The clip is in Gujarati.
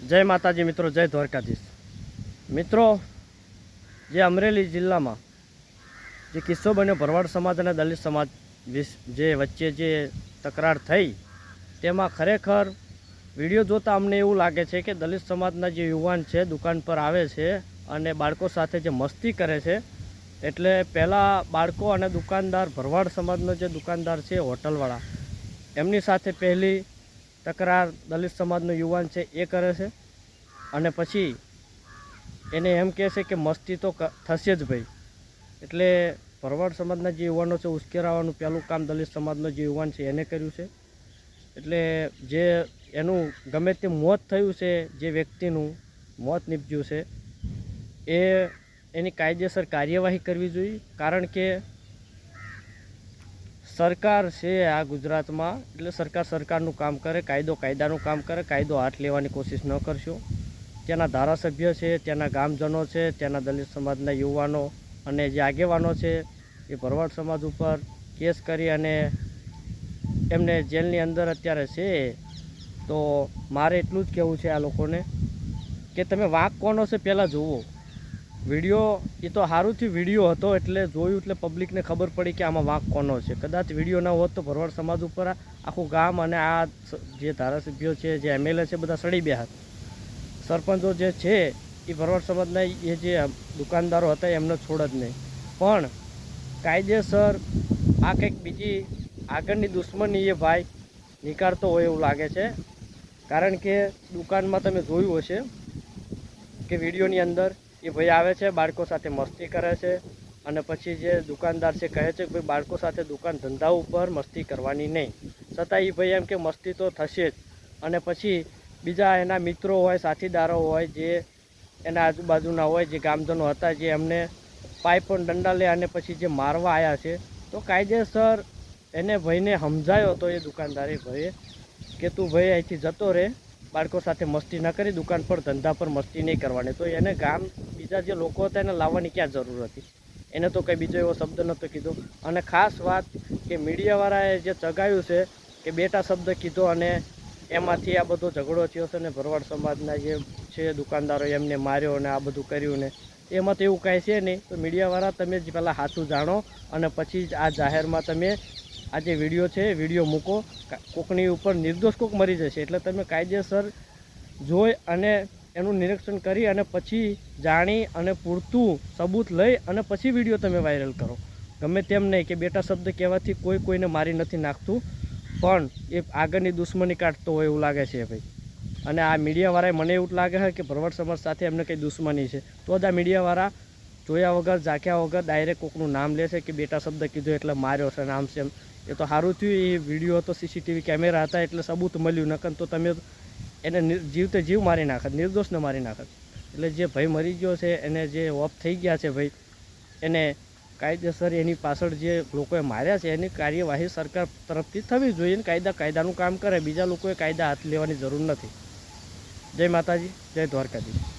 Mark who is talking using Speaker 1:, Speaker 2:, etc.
Speaker 1: જય માતાજી મિત્રો, જય દ્વારકાધીશ. મિત્રો, જે અમરેલી જિલ્લામાં જે કિસ્સો બન્યો, ભરવાડ સમાજ અને દલિત સમાજ જે વચ્ચે જે તકરાર થઈ, તેમાં ખરેખર વીડિયો જોતાં અમને એવું લાગે છે કે દલિત સમાજના જે યુવાન છે, દુકાન પર આવે છે અને બાળકો સાથે જે મસ્તી કરે છે, એટલે પહેલાં બાળકો અને દુકાનદાર, ભરવાડ સમાજનો જે દુકાનદાર છે, હોટલવાળા, એમની સાથે પહેલી તકરાર દલિત સમાજનો યુવાન છે, એ કરે છે. અને પછી એને એમ કહે છે કે મસ્તી તો થશે જ ભાઈ. એટલે ભરવાડ સમાજના જે યુવાનો છે, ઉશ્કેરાવાનું પહેલું કામ દલિત સમાજનો જે યુવાન છે, એને કર્યું છે. એટલે જે એનું ગમે તે મોત થયું છે, જે વ્યક્તિનું મોત નીપજ્યું છે, એ એની કાયદેસર કાર્યવાહી કરવી જોઈએ. કારણ કે સરકાર છે આ ગુજરાતમાં. એટલે સરકાર સરકારનું કામ કરે, કાયદો કાયદાનું કામ કરે, કાયદો હાથ લેવાની કોશિશ ન કરશો. ત્યાંના ધારાસભ્ય છે, ત્યાંના ગામજનો છે, ત્યાંના દલિત સમાજના યુવાનો અને જે આગેવાનો છે એ ભરવાડ સમાજ ઉપર કેસ કરી અને એમને જેલની અંદર અત્યારે છે. તો મારે એટલું જ કહેવું છે આ લોકોને કે તમે વાંક કોનો છે પહેલાં જુઓ. વીડિયો, એ તો સારુંથી વીડિયો હતો એટલે જોયું એટલે પબ્લિકને ખબર પડી કે આમાં વાંક કોનો છે. કદાચ વીડિયો ન હોત તો ભરવાડ સમાજ ઉપર આખું ગામ અને આ જે ધારાસભ્યો છે, જે એમએલએ છે, બધા સડી બે હાથ સરપંચો જે છે, એ ભરવાડ સમાજના એ જે દુકાનદારો હતા, એમને છોડ જ નહીં. પણ કાયદેસર આ કંઈક બીજી આગળની દુશ્મની એ ભાઈ નીકાળતો હોય એવું લાગે છે. કારણ કે દુકાનમાં તમે જોયું હશે કે વિડીયોની અંદર એ ભાઈ આવે છે, બાળકો સાથે મસ્તી કરે છે અને પછી જે દુકાનદાર છે કહે છે કે ભાઈ, બાળકો સાથે દુકાન ધંધા ઉપર મસ્તી કરવાની નહીં. છતાં એ ભાઈ એમ કે મસ્તી તો થશે જ. અને પછી બીજા એના મિત્રો હોય, સાથીદારો હોય, જે એના આજુબાજુના હોય, જે ગામજનો હતા, જે એમને પાઇપ દંડા લે અને પછી જે મારવા આવ્યા છે, તો કાયદેસર એને ભાઈને સમજાયો હતો એ દુકાનદારે ભાઈએ કે તું ભાઈ અહીંથી જતો રહે બાળકો સાથે મસ્તી ન કરી, દુકાન પર ધંધા પર મસ્તી નહીં કરવાની. તો એને ગામ બીજા જે લોકો હતા એને લાવવાની ક્યાં જરૂર હતી? એને તો કંઈ બીજો એવો શબ્દ નહોતો કીધો. અને ખાસ વાત કે મીડિયાવાળાએ જે ચગાવ્યું છે, કે બેટા શબ્દ કીધો અને એમાંથી આ બધો ઝઘડો થયો છે ને ભરવાડ સમાજના જે છે દુકાનદારો એમને માર્યો ને આ બધું કર્યું ને, એમાં તો એવું કાંઈ છે નહીં. તો મીડિયાવાળા તમે જ પહેલાં સાચું જાણો અને પછી જ આ જાહેરમાં તમે આ જે વીડિયો છે વીડિયો મૂકો. કોકની ઉપર નિર્દોષ કોક મરી જશે. એટલે તમે કાયદેસર જોઈ અને એનું નિરીક્ષણ કરી અને પછી જાણી અને પૂરતું સબૂત લઈ અને પછી વીડિયો તમે વાયરલ કરો. ગમે તેમ નહીં કે બેટા શબ્દ કહેવાથી કોઈ કોઈને મારી નથી નાખતું. પણ એ આગળની દુશ્મની કાઢતો હોય એવું લાગે છે ભાઈ. અને આ મીડિયાવાળાએ મને એવું લાગે છે કે ભરવાડ સમાજ સાથે એમને કંઈ દુશ્મની છે. તો જ આ મીડિયાવાળા જોયા વગર ઝાંખ્યા વગર ડાયરેક્ટ કોકનું નામ લે છે કે બેટા શબ્દ કીધો એટલે માર્યો છે, નામ છે એ તો સારું થયું, એ વીડિયો હતો સીસીટીવી કેમેરા હતા, એટલે સબૂત મળ્યું. નકર તો તમે એને જીવતે જીવ મારી નાખત નિર્દોષને મારી નાખત. એટલે જે ભાઈ મરી ગયો છે, એને જે ઓફ થઈ ગયા છે ભાઈ એને કાયદેસર એની પાછળ જે લોકોએ માર્યા છે, એની કાર્યવાહી સરકાર તરફથી થવી જોઈએ અને કાયદા કાયદાનું કામ કરે. બીજા લોકોએ કાયદા હાથ લેવાની જરૂર નથી. જય માતાજી, જય દ્વારકાધીશ.